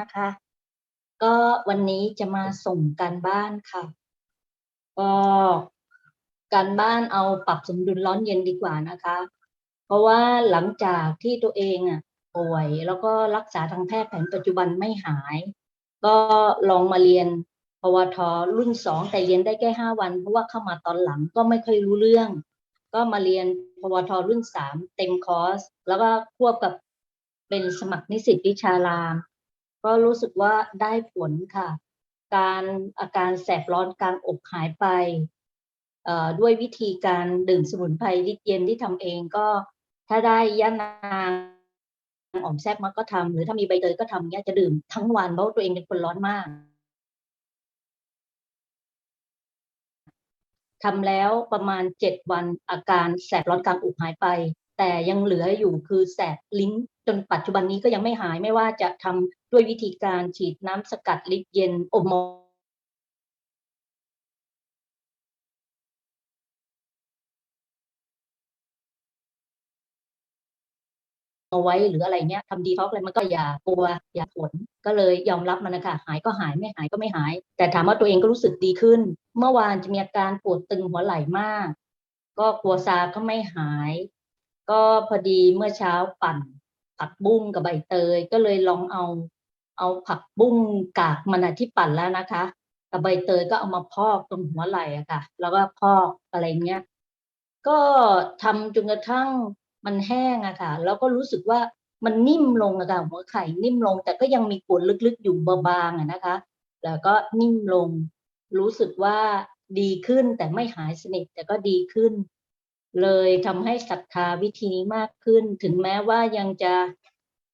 นะคะ ก็วันนี้จะมาส่งการบ้านค่ะ ก็การบ้านเอาปรับสมดุลร้อนเย็นดีกว่านะคะ เพราะว่าหลังจากที่ตัวเองอะป่วยแล้วก็รักษาทางแพทย์แผนปัจจุบันไม่หาย ก็ลองมาเรียนปวทรุ่นสองแต่เรียนได้แค่ห้าวัน เพราะว่าเข้ามาตอนหลังก็ไม่ค่อยรู้เรื่อง ก็มาเรียนปวทรุ่นสามเต็มคอร์สแล้วก็ควบกับเป็นสมัครนิสิตวิชาราม ก็รู้สึกว่าได้ผลค่ะ การอาการแสบร้อนกลางอกหายไปด้วยวิธีการดื่มสมุนไพรลิตเย็นที่ทำเองก็ถ้าได้ย่านางอ่อมแซบมาก็ทำหรือถ้ามีใบเตยก็ทำเนี้ยจะดื่มทั้งวันเพราะตัวเองเป็นคนร้อนมากทำแล้วประมาณเจ็ดวันอาการแสบร้อนกลางอกหายไป แต่ยังเหลืออยู่คือแสบลิ้นจนปัจจุบันนี้ก็ยังไม่หายไม่ว่าจะทำด้วยวิธีการฉีดน้ำสกัดลิตเย็นอบมเอาไว้หรืออะไรเนี้ยทำดีท็อกอะไรมันก็อย่ากลัวอย่าผลก็เลยยอมรับมันนะคะหายก็หายไม่หายก็ไม่หาย แต่ถามว่าตัวเองก็รู้สึกดีขึ้น เมื่อวานจะมีอาการปวดตึงหัวไหล่มาก ก็กลัวซาก็ไม่หาย ก็พอดีเมื่อเช้าปั่นผักบุ้งกับใบเตย ก็เลยลองเอาเอาผักบุ้งกากมันอะที่ปั่นแล้วนะคะกับใบเตยก็เอามาพอกตรงหัวไหล่อะค่ะ แล้วก็พอกอะไรเงี้ย ก็ทำจนกระทั่งมันแห้งอะค่ะ แล้วก็รู้สึกว่ามันนิ่มลงอะค่ะหัวไข่นิ่มลง แต่ก็ยังมีปวดลึกๆอยู่บางๆอะนะคะ แล้วก็นิ่มลง รู้สึกว่าดีขึ้นแต่ไม่หายสนิทแต่ก็ดีขึ้น เลยทำให้ศรัทธาวิธีนี้มากขึ้น ถึงแม้ว่ายังจะ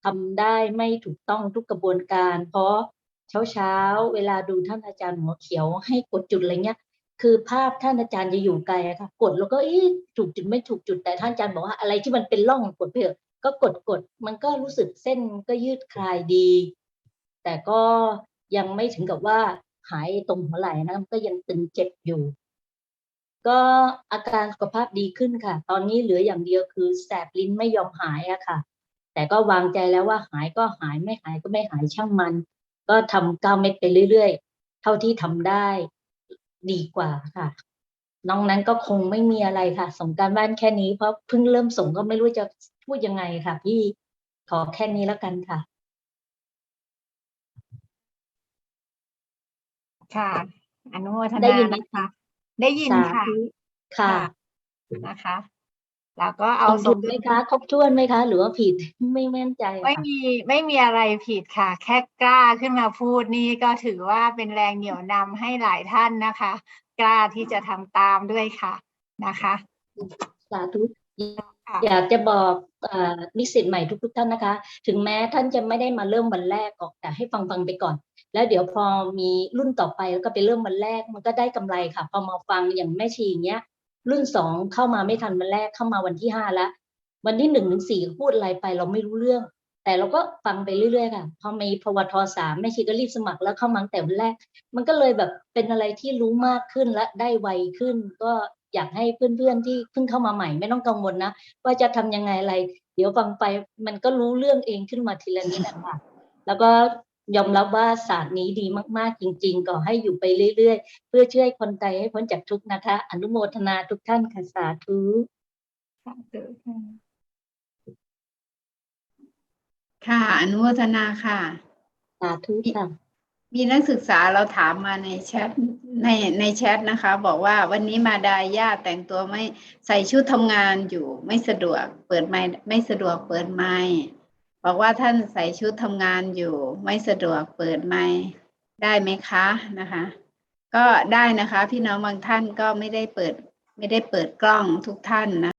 ทำได้ไม่ถูกต้องทุกกระบวนการ เพราะเช้าเช้าๆเวลาดูท่านอาจารย์หัวเขียวให้กดจุดอะไรเงี้ย คือภาพท่านอาจารย์จะอยู่ไกลค่ะ กดแล้วก็อ๊ะถูกจุดไม่ถูกจุดแต่ท่านอาจารย์บอกว่าอะไรที่มันเป็นร่องกดไปเถอก็กดกดมันก็รู้สึกเส้นก็ยืดคลายดี แต่ก็ยังไม่ถึงกับว่าหายตรงหัวไหล่นะก็ยังตึงเจ็บอยู่ ก็อาการสุขภาพดีขึ้นค่ะ ตอนนี้เหลืออย่างเดียวคือแสบลิ้นไม่ยอมหายอะค่ะ แต่ก็วางใจแล้วว่าหายก็หายไม่หายก็ไม่หายช่างมัน ก็ทำเก้าเม็ดไปเรื่อยๆ เท่าที่ทำได้ดีกว่าค่ะ น้องนั้นก็คงไม่มีอะไรค่ะ ส่งการบ้านแค่นี้เพราะเพิ่งเริ่มส่งก็ไม่รู้จะพูดยังไงค่ะ พี่ขอแค่นี้แล้วกันค่ะ ค่ะ อนุโมทได้นายินไหมนะคะ ได้ยินสาค่ะธุค่ะ นะคะ แล้วก็เอาเอาสถูมกดุไหมลคะครบถ้วนไหมคะ หรือว่าผิดไม่แม่นใจอะไม่ค่ะมีไม่มีอะไรผิดค่ะ แค่กล้าขึ้นมาพูดนี่ก็ถือว่าเป็นแรงเหนี่ยวนำให้หลายท่านนะคะ กล้าที่จะทำตามด้วยค่ะนะคะสาธุค่ะอยากจะบอกเอ่อนิสิตใหม่ทุกๆท่านนะคะ ถึงแม้ท่านจะไม่ได้มาเริ่มวันแรกหรอกแต่ให้ฟังฟังๆไปก่อน แล้วเดี๋ยวพอมีรุ่นต่อไปแล้วก็ไปเริ่มวันแรกมันก็ได้กำไรค่ะ พอมาฟังอย่างแม่ชีอย่างเงี้ย รุ่นสองเข้ามาไม่ทันวันแรกเข้ามาวันที่ห้าแล้ววันที่หนึ่งถึงสี่พูดอะไรไปเราไม่รู้เรื่อง แต่เราก็ฟังไปเรื่อยๆค่ะพอมีพวทสามแม่ชีก็รีบสมัครแล้วเข้ามาแต่วันแรก มันก็เลยแบบเป็นอะไรที่รู้มากขึ้นและได้ไวขึ้น ก็อยากให้เพื่อนๆที่เพิ่งเข้ามาใหม่ไม่ต้องกังวลนะว่าจะทำยังไงอะไร เดี๋ยวฟังไปมันก็รู้เรื่องเองขึ้นมาทีละนิดนะคะแล้วก็ ยอมรับว่าศาสตร์นี้ดีมาก ๆ จริง ๆ ก็ให้อยู่ไปเรื่อย ๆ เพื่อช่วยคนไทยให้พ้นจากทุกข์นะคะ อนุโมทนาทุกท่านค่ะสาธุค่ะ อนุโมทนาค่ะ สาธุค่ะมีนักศึกษาเราถามมาในแชทในในแชทนะคะ บอกว่าวันนี้มาดาย่าแต่งตัวไม่ใส่ชุดทำงานอยู่ไม่สะดวก เปิดไม้ไม่สะดวกเปิดไม้ บอกว่าท่านใส่ชุดทำงานอยู่ไม่สะดวกเปิดไม่ได้ไหมคะนะคะ ก็ได้นะคะ พี่น้องบางท่านก็ไม่ได้เปิดไม่ได้เปิดกล้องทุกท่านนะ